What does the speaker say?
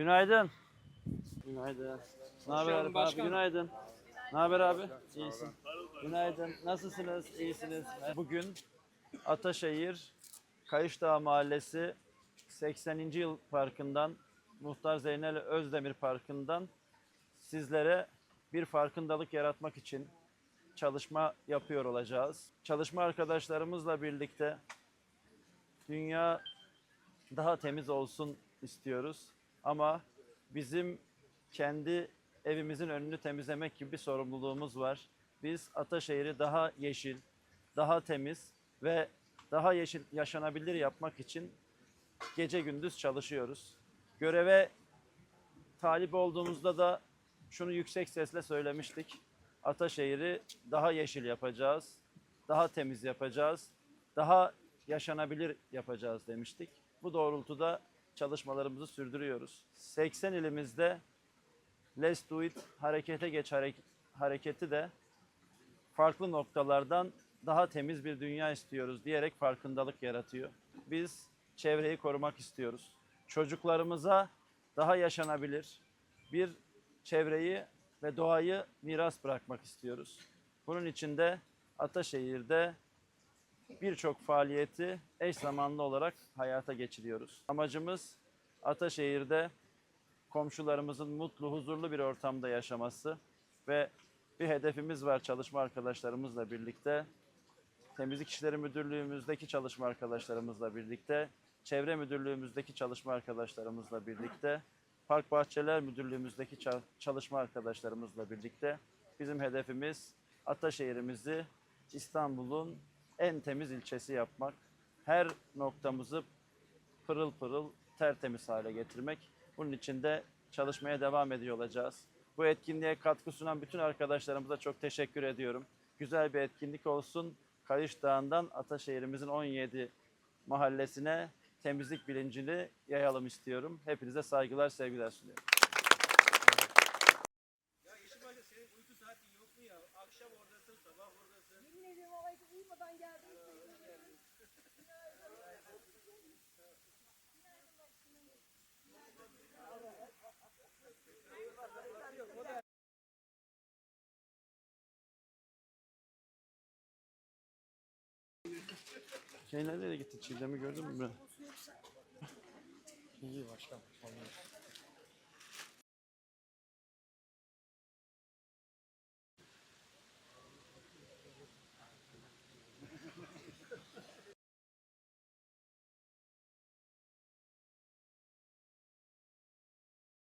Günaydın. Günaydın. Ne haber Arif abi? Günaydın. Ne haber abi? İyisin. Günaydın. Nasılsınız? İyisiniz. Bugün Ataşehir Kayışdağ Mahallesi 80. Yıl Parkı'ndan Muhtar Zeynel Özdemir Parkı'ndan sizlere bir farkındalık yaratmak için çalışma yapıyor olacağız. Çalışma arkadaşlarımızla birlikte dünya daha temiz olsun istiyoruz. Ama bizim kendi evimizin önünü temizlemek gibi bir sorumluluğumuz var. Biz Ataşehir'i daha yeşil, daha temiz ve daha yeşil yaşanabilir yapmak için gece gündüz çalışıyoruz. Göreve talip olduğumuzda da şunu yüksek sesle söylemiştik. Ataşehir'i daha yeşil yapacağız, daha temiz yapacağız, daha yaşanabilir yapacağız demiştik. Bu doğrultuda çalışmalarımızı sürdürüyoruz. 80 ilimizde Let's Do It harekete geç harek- hareketi de farklı noktalardan daha temiz bir dünya istiyoruz diyerek farkındalık yaratıyor. Biz çevreyi korumak istiyoruz. Çocuklarımıza daha yaşanabilir bir çevreyi ve doğayı miras bırakmak istiyoruz. Bunun için de Ataşehir'de birçok faaliyeti eş zamanlı olarak hayata geçiriyoruz. Amacımız Ataşehir'de komşularımızın mutlu, huzurlu bir ortamda yaşaması ve bir hedefimiz var çalışma arkadaşlarımızla birlikte. Temizlik İşleri Müdürlüğümüzdeki çalışma arkadaşlarımızla birlikte, Çevre Müdürlüğümüzdeki çalışma arkadaşlarımızla birlikte, Park Bahçeler Müdürlüğümüzdeki ça- çalışma arkadaşlarımızla birlikte bizim hedefimiz Ataşehir'imizi İstanbul'un en temiz ilçesi yapmak. Her noktamızı pırıl pırıl tertemiz hale getirmek. Bunun için de çalışmaya devam ediyor olacağız. Bu etkinliğe katkı sunan bütün arkadaşlarımıza çok teşekkür ediyorum. Güzel bir etkinlik olsun. Kayış Dağı'ndan Ataşehir'imizin 17 mahallesine temizlik bilincini yayalım istiyorum. Hepinize saygılar, sevgiler sunuyorum. Şey nereye gitti? Çiğdem'i gördün mü? İyi başkan.